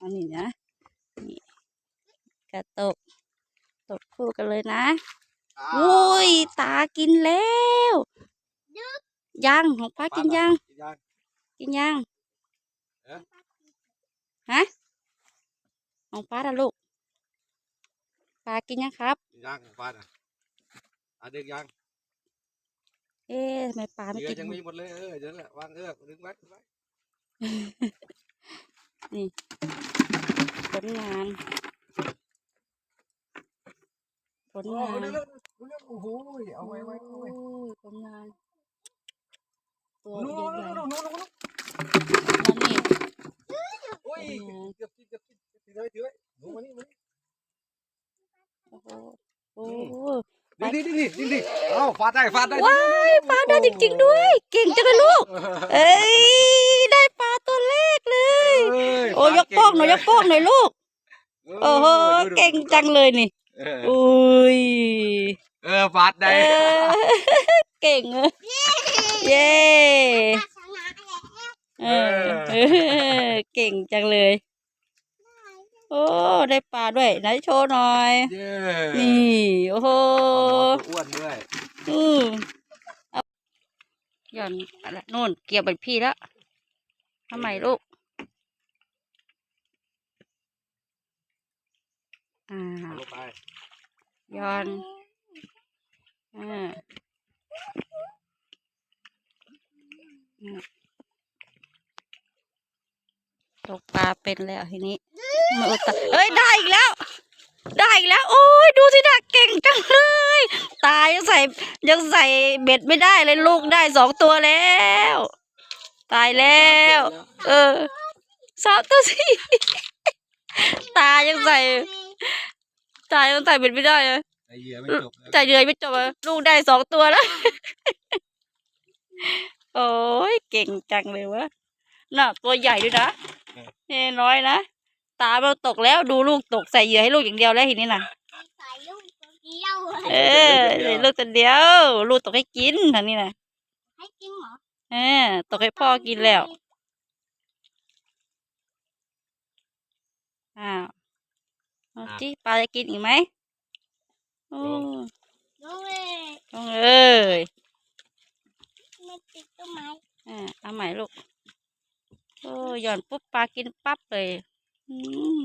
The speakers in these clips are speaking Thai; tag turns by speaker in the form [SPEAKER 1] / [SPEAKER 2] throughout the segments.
[SPEAKER 1] อันนี้นะนี่กระตกตกคู่กันเลยนะอุ้ยตากินแล้วยังของป้ากินยัง
[SPEAKER 2] ยัง
[SPEAKER 1] กินยัง
[SPEAKER 2] เอ๊ะ
[SPEAKER 1] ฮะของป้าละลูกป้ากินยังครับ
[SPEAKER 2] ยังฟาดอะอะดึงยัง
[SPEAKER 1] เอ๊ะทำไมป้าไม่
[SPEAKER 2] เดี๋ย
[SPEAKER 1] กิ
[SPEAKER 2] วนยังมีหมดเลยเออเดี๋ยวนั่นแหละวางเออดึงไว้ดึงไว้
[SPEAKER 1] ผลงาน ผ ล
[SPEAKER 2] โอ้
[SPEAKER 1] งา
[SPEAKER 2] โห
[SPEAKER 1] น
[SPEAKER 2] เร็วๆเร็วๆโอ้โหเอาไว้ไว้เอาไว้
[SPEAKER 1] โอ้ยผลงานตัว
[SPEAKER 2] นู่น
[SPEAKER 1] ใหญ่
[SPEAKER 2] นู่นนู่นนู่นนู่น
[SPEAKER 1] ๆแล้วนี่
[SPEAKER 2] โอ้ย
[SPEAKER 1] อืม
[SPEAKER 2] เกือบกินเกือบกินถือไว้ถือไว้หนูมานี่มานี่
[SPEAKER 1] โอ้โหโอ้โห
[SPEAKER 2] ดิดิดิดิดิเอ้าฟาดได้ฟาดได้
[SPEAKER 1] ว้ายปลาได้จริง ๆ ด้วย เก่งจังเลยลูกเอ้ยได้ปลาตัวแรกเลยโอ้ยยกโป้งหน่อยยกโป้งหน่อยลูกโอ้โหเก่งจังเลยนี่
[SPEAKER 2] เออ
[SPEAKER 1] อุ้ย
[SPEAKER 2] เออฟาด
[SPEAKER 1] เอ
[SPEAKER 2] ได้
[SPEAKER 1] อเก่งเออเย้เออเออ เก่งจังเลย โอ้ ได้ปลาด้วยไหนโชว์หน่อย
[SPEAKER 2] เย้
[SPEAKER 1] นี่ โอ้โห
[SPEAKER 2] อ้วนด้วย
[SPEAKER 1] อืมเอาหย่อนอะไรนู่นเกี่ยวไปพี่แล้วทำไมลูก อ่า
[SPEAKER 2] เอาลงไป
[SPEAKER 1] ย้อนอ่าอืมตกปลาเป็นแล้วทีนี้มาอุดตาเอ้ยได้อีกแล้ว ได้อีกแล้ว โอ้ยดูสินะเก่งจังเลย ตายยังใส่ยังใส่เบ็ดไม่ได้เลยลูกได้สองตัวแล้ว ตายแล้ว เออสามตัวสิตายังใส่ ตายังใส่เบ็ดไม่ได้เลย
[SPEAKER 2] ไอเหยื่อไม่จบนะ
[SPEAKER 1] ใจเดือยไม่จบอะลูกได้สองตัวแล้ว โอ้ยเก่งจังเลยวะน่ะตัวใหญ่ด้วยนะเน่น้อยนะ ตาเราตกแล้วดูลูกตกใส่เหยื่อให้ลูกอย่างเดียวแล้วทีนี้น่ะ
[SPEAKER 3] ใส่ลูกตัวเดียว
[SPEAKER 1] เออใส่ลูกตัวเดียว ลูกตกให้กินทางนี้น่ะ
[SPEAKER 3] ให้จริงเหรอ
[SPEAKER 1] เออตกให้พ่อกินแล้วอ้าว เอาจิปลาจะกินอีกไหมโอ้
[SPEAKER 3] น้องเลย
[SPEAKER 1] ต้องเอ้ย
[SPEAKER 3] ไม่ติดต้นไม้
[SPEAKER 1] อ่าเอาใหม่ลูกโอ้หย่อนปุ๊บปลากินปั๊บเลยอืม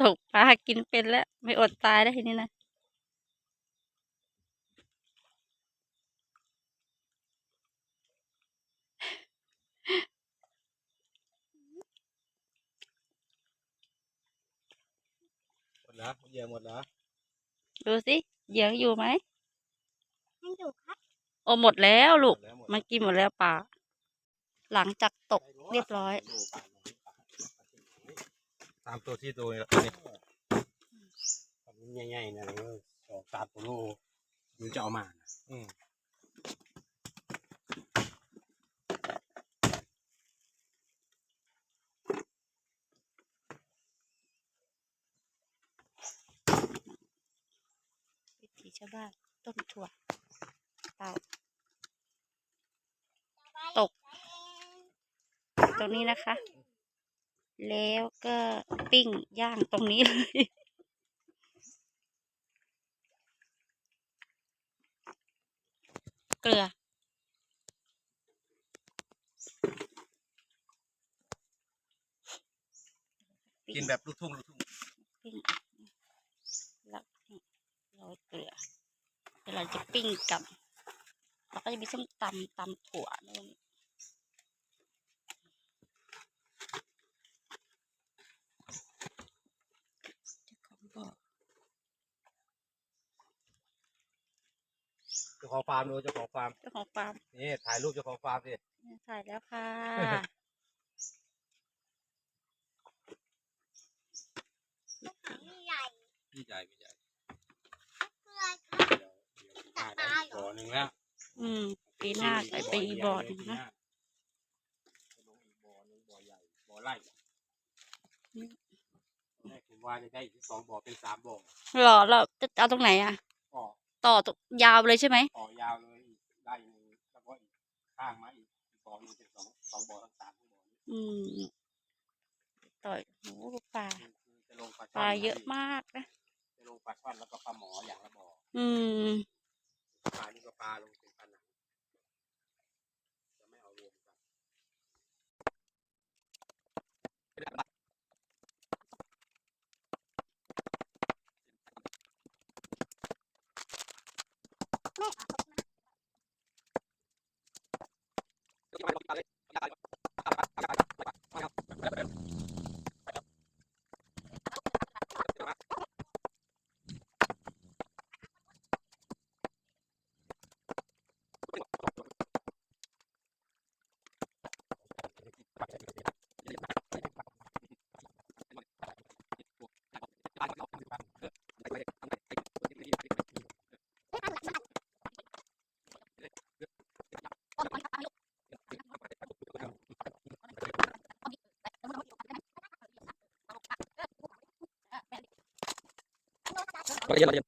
[SPEAKER 1] ตกปลากินเป็นแล้ว ไม่อดตายได้วทีนี้นะ
[SPEAKER 2] หมดแล้วเหยื่อหมดแล้ว
[SPEAKER 1] ดูสิเหยื่ออยู่ไหม
[SPEAKER 3] ให้ดูครับ
[SPEAKER 1] โอ้หมดแล้วลูก
[SPEAKER 2] หมดแล้วหมด
[SPEAKER 1] มันกินหมดแล้วปลาหลังจากตกเรียบร้อย
[SPEAKER 2] ตามตัวที่ตัวนี้นี่
[SPEAKER 4] ทำใหญ่ๆนะเออสองสามตัวโลมันจะเอามานะ
[SPEAKER 2] อืม
[SPEAKER 1] วิถีชาวบ้านต้ม ถั่วเตาตก ตรงนี้นะคะ แล้วก็ปิ้งย่างตรงนี้เลยเกลือ
[SPEAKER 2] กินแบบลูกทุ่งลูกทุ่ง
[SPEAKER 1] ปิ้งแล้วนี่โรยเกลือ เวลาจะปิ้งกับแล้วก็จะมีส้มตำตำถั่วนู่นเจ้าของบอก
[SPEAKER 2] เจ้าของฟาร์มดูเจ้าของฟาร์ม
[SPEAKER 1] เจ้าของฟาร์ม
[SPEAKER 2] นี่ถ่ายรูปเจ้าของฟาร์มสิ
[SPEAKER 1] ถ่ายแล้วค่ะ
[SPEAKER 3] นี่ใหญ่
[SPEAKER 2] พี่ใหญ่พี่ใหญ่
[SPEAKER 3] เพื่อน
[SPEAKER 4] เดี๋ยวเดี๋ยวปีหน้าได้ อีกบ่อหนึ่งแล้ว
[SPEAKER 1] อืม ปีหน้าใส่ไปอีกบอร์ดหนึ่งนะ
[SPEAKER 4] จะลงอีกบ่อหนึ่งบ่อใหญ่บ่อไร่
[SPEAKER 1] อืม
[SPEAKER 4] แรกคือว่าจะได้อีกสองบ่อเป็นสามบ่อ
[SPEAKER 1] หรอเราจะเอาตรงไหนอะ
[SPEAKER 4] ก็
[SPEAKER 1] ต่อตรงยาวเลยใช่ไหม
[SPEAKER 4] ต่อยาวเลยอีกได้หนึ่งแล้วก็อีกข้างมาอีกอีกบ่อหนึงเป็นสองสองบ่อทั้งสามบ่อ
[SPEAKER 1] อืม ต่อยโอ้โหปลา
[SPEAKER 4] คือจะลงปลา
[SPEAKER 1] ป
[SPEAKER 4] ช่อน
[SPEAKER 1] ลาเยอะมากนะ
[SPEAKER 4] จะลงปลาช่อนแล้วก็ปลาหมออย่างละบ่อ
[SPEAKER 1] อืม
[SPEAKER 4] ปลานี่ก็ปลาลง
[SPEAKER 2] Vaya, vaya.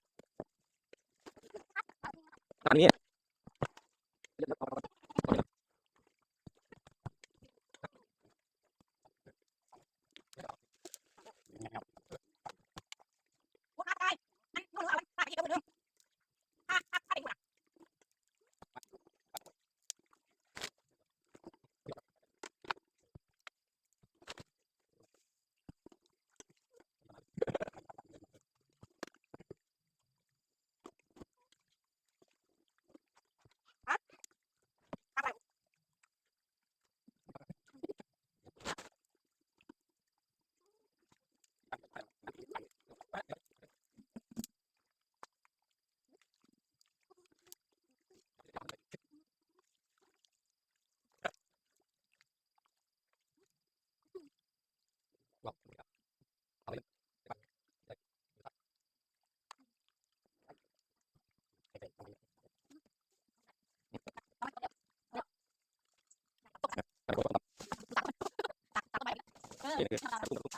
[SPEAKER 2] Aku.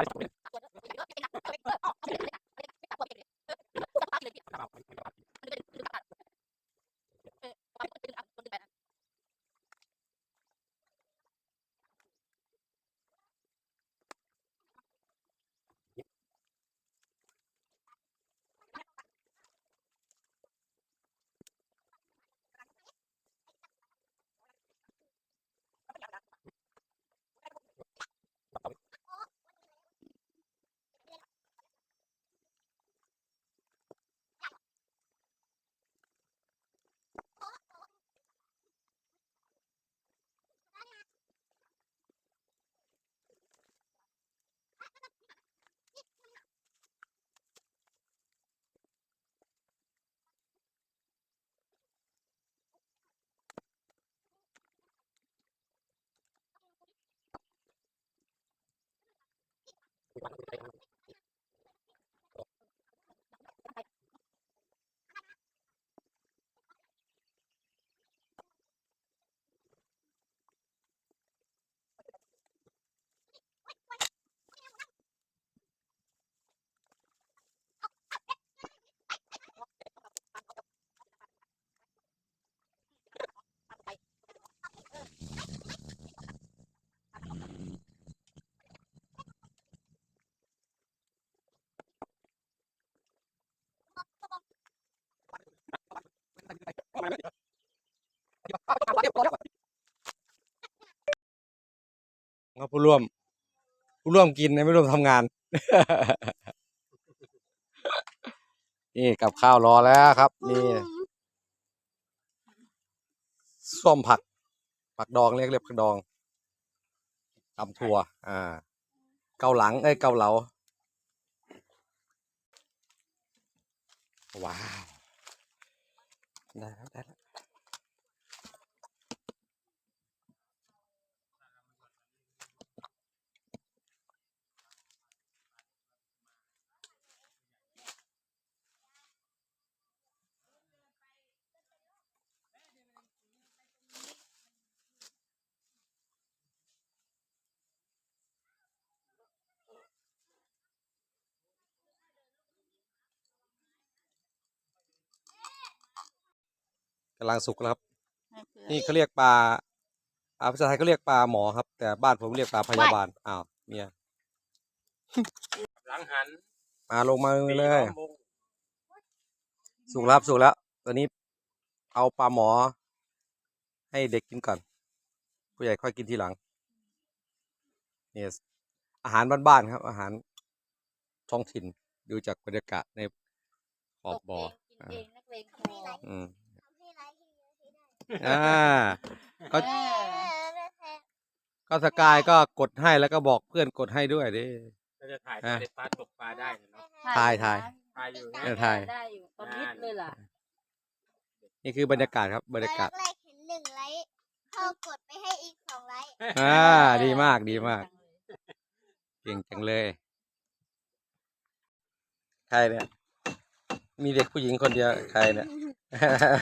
[SPEAKER 2] I don't
[SPEAKER 4] know. Thank you.
[SPEAKER 2] ครับผู้ร่วม ผู้ร่วมกินนะไม่ร่วมทำงาน นี่กับข้าวรอแล้วครับ นี่ส้มผัก ผักดองเรียกเรียกผักดองตำถั่ว อ่า เกาหลัง เอ้ย เกาเหลา ว้าว ได้แล้ กำลังสุกแล้วครับ นี่เขาเรียกปลาอ่าภาษาไทยเขาเรียกปลาหมอครับ แต่บ้านผมเรียกปลาพยาบาลอ้าวเมีย
[SPEAKER 4] หลังหัน
[SPEAKER 2] มาลงมาเลย สุกแล้วครับสุกแล้วตอนนี้เอาปลาหมอ ให้เด็กกินก่อนผู้ใหญ่ค่อยกินทีหลังเนี่ยอาหารบ้านๆครับ อาหารท้องถิ่นดูจากบรรยากาศในขอบบ่อ
[SPEAKER 5] กินเองนักเลงพอ
[SPEAKER 2] อืม
[SPEAKER 3] ทำให้ไลฟ์ที่เย อะที่ได้
[SPEAKER 2] อ่าก็
[SPEAKER 3] เออแม่แพ้
[SPEAKER 2] ก็สกายก็กดให้แล้วก็บอกเพื่อนกดให้ด้วยดิ
[SPEAKER 4] ก็จะถ่าย
[SPEAKER 2] อะ
[SPEAKER 4] ในปลาตกปลาได้เนาะ
[SPEAKER 2] ถ่ายถ่าย
[SPEAKER 4] ถ่ายอยู่
[SPEAKER 2] เอ
[SPEAKER 4] นะ
[SPEAKER 2] อถ่าย
[SPEAKER 5] ได้อยู่ตอนนิดเลยล่ะ
[SPEAKER 2] นี่คือบรรยากาศครับบรรยากาศ
[SPEAKER 3] แรกๆเห็นหนึ่งไลค์เขากดไปให้อีกสองไลค์
[SPEAKER 2] อ่า ดีมากดีมาก เก่งจังเลย ใครเนี่ย มีเด็กผู้หญิงคนเดียว ใครเนี่ย